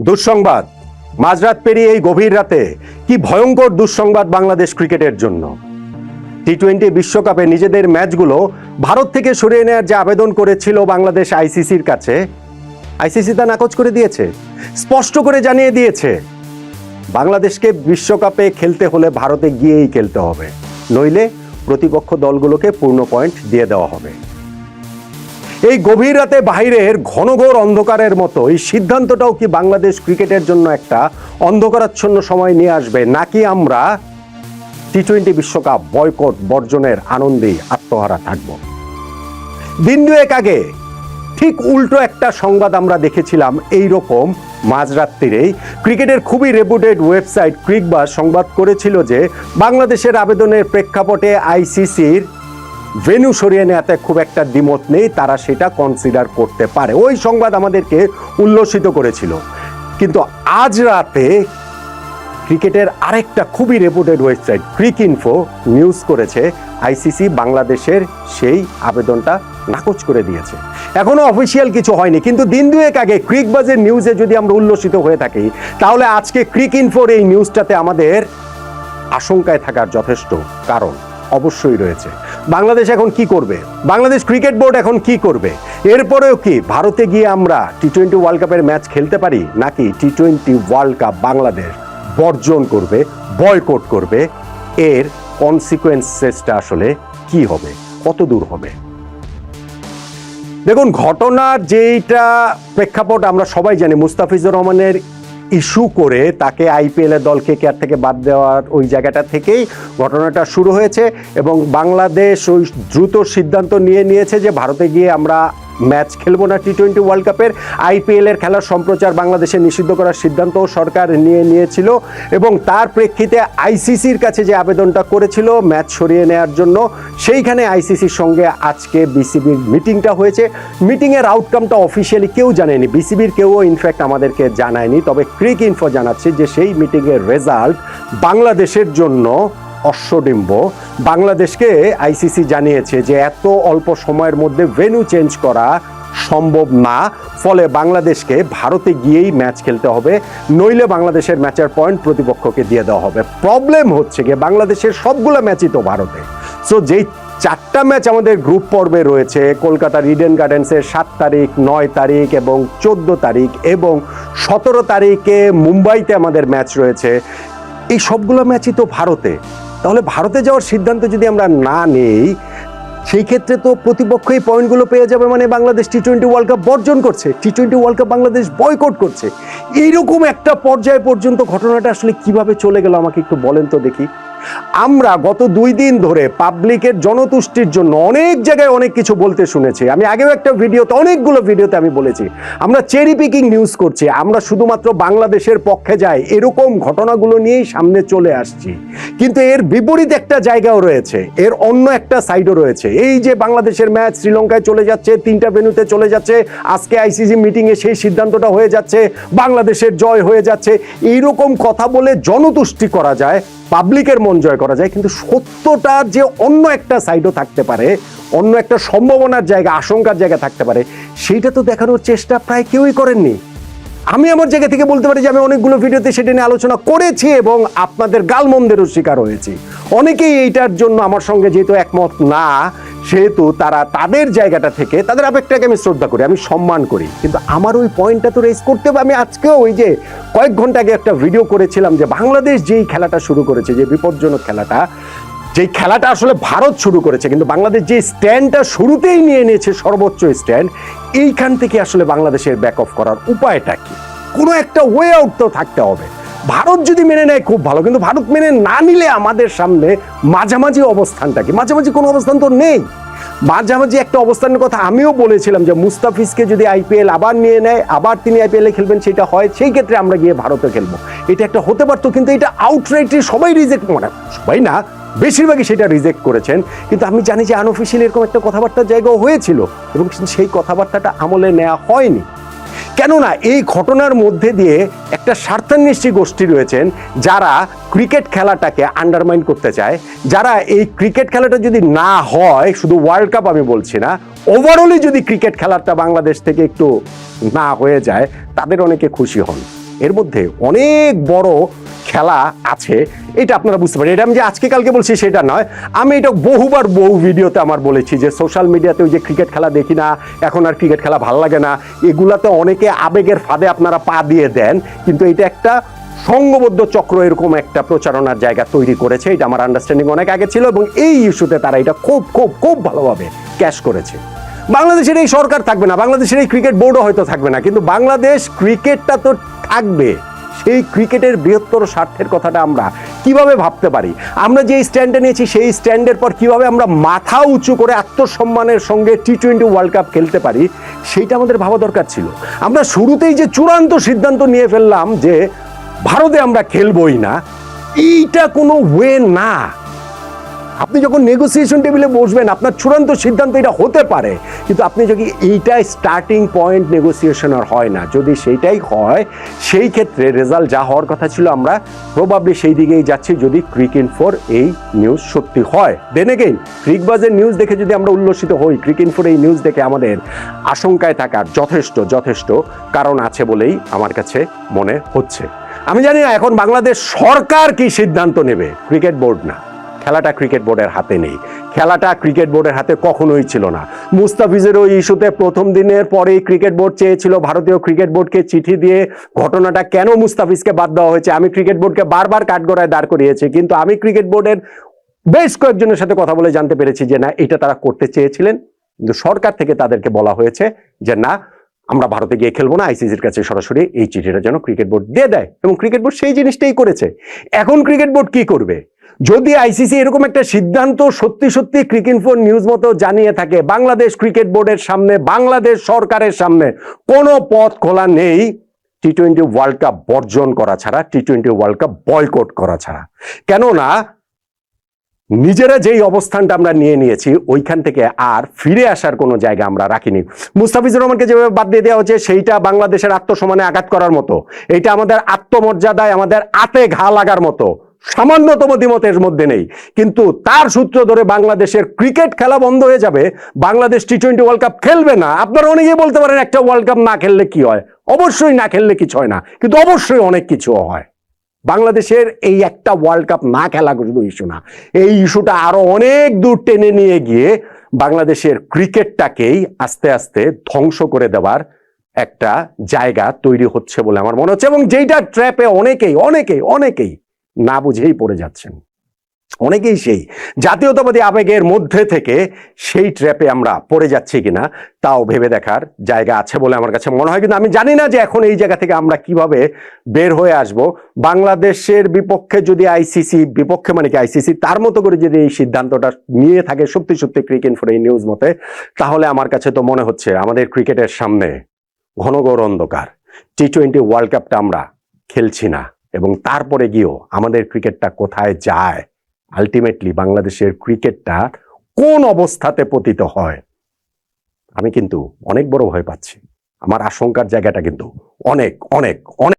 দুঃসংবাদ। মাঝরাত পেরিয়ে এই গভীর রাতে কি ভয়ঙ্কর দুঃসংবাদ বাংলাদেশ ক্রিকেটের জন্য। টি টোয়েন্টি বিশ্বকাপে নিজেদের ম্যাচগুলো ভারত থেকে সরিয়ে নেওয়ার যে আবেদন করেছিল বাংলাদেশ আইসিসির কাছে, আইসিসি তা নাকচ করে দিয়েছে, স্পষ্ট করে জানিয়ে দিয়েছে। বাংলাদেশকে বিশ্বকাপে খেলতে হলে ভারতে গিয়েই খেলতে হবে, নইলে প্রতিপক্ষ দলগুলোকে পূর্ণ পয়েন্ট দিয়ে দেওয়া হবে। এই গভীর রাতে বাইরের ঘনঘোর অন্ধকারের মতো। এই সিদ্ধান্তটাও কি বাংলাদেশ ক্রিকেটের জন্য একটা অন্ধকারাচ্ছন্ন সময় নিয়ে আসবে? নাকি আমরা টি টোয়েন্টি বিশ্বকাপ বয়কট বর্জনের আনন্দেই আত্মহারা থাকব? দিন দুয়েক আগে ঠিক উল্টো একটা সংবাদ আমরা দেখেছিলাম এই রকম মাঝরাত্রিরেই। ক্রিকেটের খুবই রেপুটেড ওয়েবসাইট ক্রিকবাস সংবাদ করেছিল যে, বাংলাদেশের আবেদনের প্রেক্ষাপটে আইসিসির ভেনু সরিয়ে নেওয়াতে খুব একটা দ্বিমত নেই, তারা সেটা কনসিডার করতে পারে। ওই সংবাদ আমাদেরকে উল্লসিত করেছিল। কিন্তু আজ রাতে ক্রিকেটের আরেকটা খুবই reputed website Cricinfo news করেছে আইসিসি বাংলাদেশের সেই আবেদনটা নাকচ করে দিয়েছে। এখনও অফিসিয়াল কিছু হয়নি, কিন্তু দিন দুয়েক আগে ক্রিক বাজের নিউজে যদি আমরা উল্লসিত হয়ে থাকি, তাহলে আজকে ক্রিক ইনফোর এই নিউজটাতে আমাদের আশঙ্কায় থাকার যথেষ্ট কারণ অবশ্যই রয়েছে। বাংলাদেশ এখন কি করবে? বাংলাদেশ ক্রিকেট বোর্ড এখন কি করবে? এরপরেও কি ভারতে গিয়ে আমরা টি টোয়েন্টি ওয়ার্ল্ড কাপের ম্যাচ খেলতে পারি? নাকি T twenty world cup Bangladesh বর্জন করবে বয়কট করবে? এর কনসিকোয়েন্সেসটা আসলে কি হবে? কত দূর হবে? দেখুন ঘটনার যেইটা প্রেক্ষাপট আমরা সবাই জানি, মুস্তাফিজুর রহমানের ইস্যু করে তাকে আইপিএল এর দলকে কেয়ার থেকে বাদ দেওয়ার ওই জায়গাটা থেকেই ঘটনাটা শুরু হয়েছে এবং বাংলাদেশ ওই দ্রুত সিদ্ধান্ত নিয়ে নিয়েছে যে ভারতে গিয়ে আমরা ম্যাচ খেলব না টি টোয়েন্টি ওয়ার্ল্ড কাপের আইপিএল এর খেলার সম্প্রচার বাংলাদেশে নিষিদ্ধ করার সিদ্ধান্ত সরকার নিয়ে নিয়েছিল এবং তার প্রেক্ষিতে আইসিসির কাছে যে আবেদনটা করেছিল ম্যাচ সরিয়ে নেওয়ার জন্য, সেইখানে আইসিসির সঙ্গে আজকে বিসিবির মিটিংটা হয়েছে। মিটিংয়ের আউটকামটা অফিসিয়ালি কেউ জানেনি। বিসিবির কেউ ইনফ্যাক্ট আমাদেরকে জানায়নি। তবে ক্রিক ইনফো জানাচ্ছে যে সেই মিটিংয়ের রেজাল্ট বাংলাদেশের জন্য অশ্বডিম্ব। বাংলাদেশকে আইসিসি জানিয়েছে যে এত অল্প সময়ের মধ্যে ভেন্যু চেঞ্জ করা সম্ভব না। ফলে বাংলাদেশকে ভারতে গিয়েই ম্যাচ খেলতে হবে। নইলে বাংলাদেশের ম্যাচের পয়েন্ট প্রতিপক্ষকে দিয়ে দেওয়া হবে। প্রবলেম হচ্ছে গিয়ে বাংলাদেশের সবগুলো ম্যাচই তো ভারতে। সো যেই চারটা ম্যাচ আমাদের গ্রুপ পর্বে রয়েছে, কলকাতার ইডেন গার্ডেন্সের সাত তারিখ, নয় তারিখ এবং চোদ্দ তারিখ এবং সতেরো তারিখে মুম্বাইতে আমাদের ম্যাচ রয়েছে। এই সবগুলো ম্যাচই তো ভারতে। তাহলে ভারতে যাওয়ার সিদ্ধান্ত যদি আমরা না নেই, সেই ক্ষেত্রে তো প্রতিপক্ষ এই পয়েন্টগুলো পেয়ে যাবে মানে Bangladesh T twenty world cup বর্জন করছে। T twenty world cup Bangladesh boycott করছে। এইরকম একটা পর্যায় পর্যন্ত ঘটনাটা আসলে কীভাবে চলে গেল আমাকে একটু বলেন তো দেখি। আমরা গত দুই দিন ধরে পাবলিকের জনতুষ্টির জন্য অনেক জায়গায় অনেক কিছু বলতে শুনেছি। আমি আগেও একটা ভিডিওতে, অনেকগুলো ভিডিওতে আমি বলেছি। আমরা চেরি পিকিং নিউজ করছি। আমরা শুধুমাত্র বাংলাদেশের পক্ষে যাই, এরকম ঘটনাগুলো নিয়েই সামনে চলে আসছি। কিন্তু এর বিপরীত একটা জায়গাও রয়েছে। এর অন্য একটা সাইডও রয়েছে। এই যে বাংলাদেশের ম্যাচ শ্রীলঙ্কায় চলে যাচ্ছে, তিনটা ভেন্যুতে চলে যাচ্ছে, আজকে আইসিসি মিটিংয়ে সেই সিদ্ধান্তটা হয়ে যাচ্ছে, বাংলাদেশের জয় হয়ে যাচ্ছে। এইরকম কথা বলে জনতুষ্টি করা যায় পাবলিকের মন জয় করা যায়, কিন্তু সত্যটার যে অন্য একটা সাইডও থাকতে পারে, অন্য একটা সম্ভাবনার জায়গা, আশঙ্কার জায়গা থাকতে পারে, সেইটা তো দেখানোর চেষ্টা প্রায় কেউই করেননি। আমি আমার জায়গা থেকে বলতে পারি যে আমি অনেকগুলো ভিডিওতে সেটা নিয়ে আলোচনা করেছি এবং আপনাদের গালমন্দেরও শিকার হয়েছি। অনেকেই এইটার জন্য আমার সঙ্গে যেহেতু একমত না সেহেতু তারা তাদের জায়গাটা থেকে তাদের আবেগটাকে আমি শ্রদ্ধা করি, আমি সম্মান করি। কিন্তু আমার ওই পয়েন্টটা তো রেস করতে হবে। আমি আজকেও ওই যে কয়েক ঘণ্টা আগে একটা ভিডিও করেছিলাম যে বাংলাদেশ যেই খেলাটা শুরু করেছে, যে বিপজ্জনক খেলাটা, যেই খেলাটা আসলে ভারত শুরু করেছে, কিন্তু বাংলাদেশ যে স্ট্যান্ডটা শুরুতেই নিয়ে নিয়েছে সর্বোচ্চ স্ট্যান্ড এইখান থেকে আসলে বাংলাদেশের ব্যাক অফ করার উপায়টা কি? কোনো একটা ওয়ে আউট তো থাকতে হবে। ভারত যদি মেনে নেয়, খুব ভালো। কিন্তু ভারত মেনে না নিলে আমাদের সামনে মাঝামাঝি অবস্থানটা কি? মাঝামাঝি কোনো অবস্থান তো নেই। মাঝামাঝি একটা অবস্থানের কথা আমিও বলেছিলাম যে মুস্তাফিজকে যদি আইপিএল আবার নিয়ে নেয়, আবার তিনি আইপিএলে খেলবেন, সেটা হয়, সেই ক্ষেত্রে আমরা গিয়ে ভারতে খেলব। এটা একটা হতে পারতো, কিন্তু এটা আউটরাইটলি সবাই রিজেক্ট মানে সবাই না, বেশিরভাগই সেটা রিজেক্ট করেছেন। কিন্তু আমি জানি যে আনঅফিসিয়াল এরকম একটা কথাবার্তার জায়গাও হয়েছিল, এবং সেই কথাবার্তাটা আমলে নেওয়া হয়নি। কেননা এই ঘটনার মধ্যে দিয়ে একটা স্বার্থান্বেষী গোষ্ঠী রয়েছেন যারা ক্রিকেট খেলাটাকে আন্ডারমাইন করতে চায়। যারা এই ক্রিকেট খেলাটা যদি না হয়, শুধু ওয়ার্ল্ড কাপ আমি বলছি না ওভারঅলই যদি ক্রিকেট খেলাটা বাংলাদেশ থেকে একটু না হয়ে যায়, তাদের অনেকে খুশি হন। এর মধ্যে অনেক বড় খেলা আছে। এটা আপনারা বুঝতে পারেন। এটা আমি যে আজকে কালকে বলছি সেটা নয়। আমি এটা বহুবার বহু ভিডিওতে আমার বলেছি যে সোশ্যাল মিডিয়াতে ওই যে ক্রিকেট খেলা দেখি না, এখন আর ক্রিকেট খেলা ভালো লাগে না। এগুলাতে অনেকে আবেগের ফাঁদে আপনারা পা দিয়ে দেন, কিন্তু এটা একটা সংঘবদ্ধ চক্র এরকম একটা প্রচারণার জায়গা তৈরি করেছে। এটা আমার আন্ডারস্ট্যান্ডিং অনেক আগে ছিল এবং এই ইস্যুতে তারা এটা খুব খুব খুব ভালোভাবে ক্যাশ করেছে। বাংলাদেশের এই সরকার থাকবে না। বাংলাদেশের এই ক্রিকেট বোর্ডও হয়তো থাকবে না। কিন্তু বাংলাদেশ ক্রিকেটটা তো থাকবে? সেই ক্রিকেটের বৃহত্তর স্বার্থের কথাটা আমরা কীভাবে ভাবতে পারি? আমরা যে স্ট্যান্ডে নিয়েছি, সেই স্ট্যান্ডের পর কীভাবে আমরা মাথা উঁচু করে আত্মসম্মানের সঙ্গে টি টোয়েন্টি ওয়ার্ল্ড কাপ খেলতে পারি, সেইটা আমাদের ভাবা দরকার ছিল। আমরা শুরুতেই যে চূড়ান্ত সিদ্ধান্ত নিয়ে ফেললাম যে ভারতে আমরা খেলবই না, এইটা কোনো ওয়ে না। আপনি যখন নেগোসিয়েশন টেবিলে বসবেন, আপনার চূড়ান্ত সিদ্ধান্ত এটা হতে পারে। কিন্তু আপনি যদি এইটাই স্টার্টিং পয়েন্ট নেগোসিয়েশন আর হয় না, যদি সেইটাই হয়, সেই ক্ষেত্রে রেজাল্ট যা হওয়ার কথা ছিল, আমরা প্রবাবলি সেই দিকেই যাচ্ছি যদি ক্রিক ইনফোর এই নিউজ সত্যি হয়। দেন এগেইন ক্রিকবাজের নিউজ দেখে যদি আমরা উল্লসিত হই ক্রিক ইনফোর এই নিউজ দেখে আমাদের আশঙ্কায় থাকার যথেষ্ট যথেষ্ট কারণ আছে বলেই আমার কাছে মনে হচ্ছে। আমি জানি না, এখন বাংলাদেশ সরকার কি সিদ্ধান্ত নেবে? ক্রিকেট বোর্ড না। খেলাটা ক্রিকেট বোর্ডের হাতে নেই। খেলাটা ক্রিকেট বোর্ডের হাতে কখনোই ছিল না। মুস্তাফিজের ওই ইস্যুতে প্রথম দিনের পরেই ক্রিকেট বোর্ড চেয়েছিল ভারতীয় ক্রিকেট বোর্ডকে চিঠি দিয়ে ঘটনাটা কেন মুস্তাফিজকে বাদ দেওয়া হয়েছে? আমি ক্রিকেট বোর্ডকে বারবার কাঠগড়ায় দাঁড় করিয়েছি, কিন্তু আমি ক্রিকেট বোর্ডের বেশ কয়েকজনের সাথে কথা বলে জানতে পেরেছি যে না, এটা তারা করতে চেয়েছিলেন। কিন্তু সরকার থেকে তাদেরকে বলা হয়েছে যে না, আমরা ভারতে গিয়ে খেলব না আইসিসির কাছে সরাসরি এই চিঠিটা যেন ক্রিকেট বোর্ড দিয়ে দেয়। এবং ক্রিকেট বোর্ড সেই জিনিসটাই করেছে। এখন ক্রিকেট বোর্ড কি করবে? যদি আইসিসি এরকম একটা সিদ্ধান্ত সত্যি সত্যি ক্রিকেট ফোর নিউজ মতো জানিয়ে থাকে, বাংলাদেশ ক্রিকেট বোর্ডের সামনে, বাংলাদেশ সরকারের সামনে, কোনো পথ খোলা নেই টি টোয়েন্টি ওয়ার্ল্ড কাপ বর্জন করা ছাড়া T twenty world cup boycott করা ছাড়া। কেননা, নিজেরা যেই অবস্থানটা আমরা নিয়ে নিয়েছি, ওইখান থেকে আর ফিরে আসার কোনো জায়গা আমরা রাখিনি। মুস্তাফিজুর রহমানকে যেভাবে বাদ দিয়ে দেওয়া হচ্ছে, সেইটা বাংলাদেশের আত্মসম্মানে আঘাত করার মতো। এটা আমাদের আত্মমর্যাদায়, আমাদের আতে ঘা লাগার মতো। সামান্যতম দ্বিমতের মধ্যে নেই। কিন্তু তার সূত্র ধরে বাংলাদেশের ক্রিকেট খেলা বন্ধ হয়ে যাবে, Bangladesh T twenty world cup খেলবে না। আপনারা অনেকেই বলতে পারেন একটা ওয়ার্ল্ড কাপ না খেললে কি হয়? অবশ্যই না খেললে কিছু হয় না। কিন্তু অবশ্যই অনেক কিছু হয়। বাংলাদেশের এই একটা ওয়ার্ল্ড কাপ না খেলা শুধু ইস্যু না। এই ইস্যুটা আরও অনেক দূর টেনে নিয়ে গিয়ে বাংলাদেশের ক্রিকেটটাকেই আস্তে আস্তে ধ্বংস করে দেওয়ার একটা জায়গা তৈরি হচ্ছে বলে আমার মনে হচ্ছে। এবং যেইটা ট্র্যাপে অনেকেই অনেকেই অনেকেই না বুঝেই পড়ে যাচ্ছেন। অনেকেই সেই জাতীয়তাবাদী আবেগের মধ্যে থেকে সেই ট্র্যাপে আমরা পড়ে যাচ্ছি কিনা, তাও ভেবে দেখার জায়গা আছে বলে আমার কাছে মনে হয়। কিন্তু আমি জানি না যে এখন এই জায়গা থেকে আমরা কীভাবে বের হয়ে আসব। বাংলাদেশের বিপক্ষে যদি আইসিসি বিপক্ষে মানে কি আইসিসি তার মতো করে যদি এই সিদ্ধান্তটা নিয়ে থাকে সত্যি সত্যি ক্রিকেট ফর এই নিউজ মতে, তাহলে আমার কাছে তো মনে হচ্ছে আমাদের ক্রিকেটের সামনে ঘন ঘোর অন্ধকার। টি টোয়েন্টি ওয়ার্ল্ড কাপটা আমরা খেলছি না। এবং তারপরে গিয়েও আমাদের ক্রিকেটটা কোথায় যায়? আলটিমেটলি বাংলাদেশের ক্রিকেটটা কোন অবস্থাতে পতিত হয়? আমি কিন্তু অনেক বড় ভয় পাচ্ছি। আমার আশঙ্কার জায়গাটা কিন্তু অনেক অনেক অনেক